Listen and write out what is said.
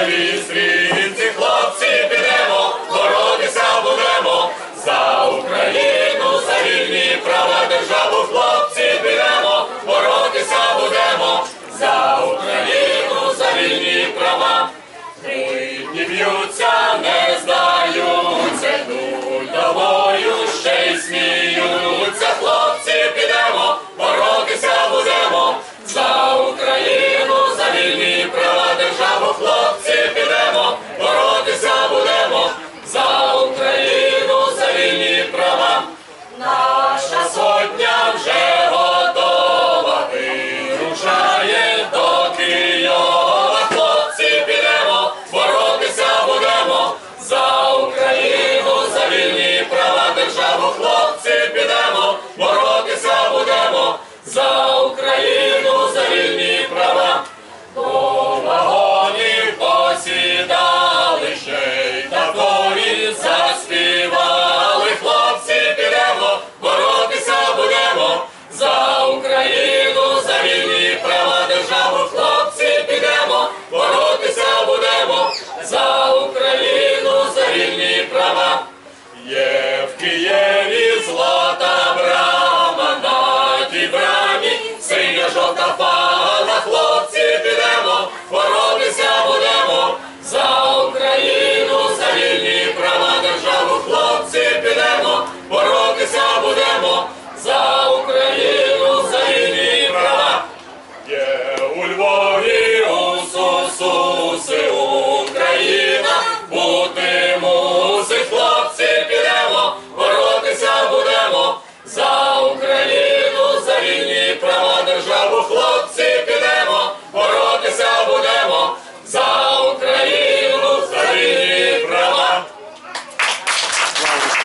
Веселі хлопці, підемо, боротися будемо, за Україну, за вільні права державу, хлопці, підемо, боротися будемо, за Україну, за вільні права, Ритні б'ються.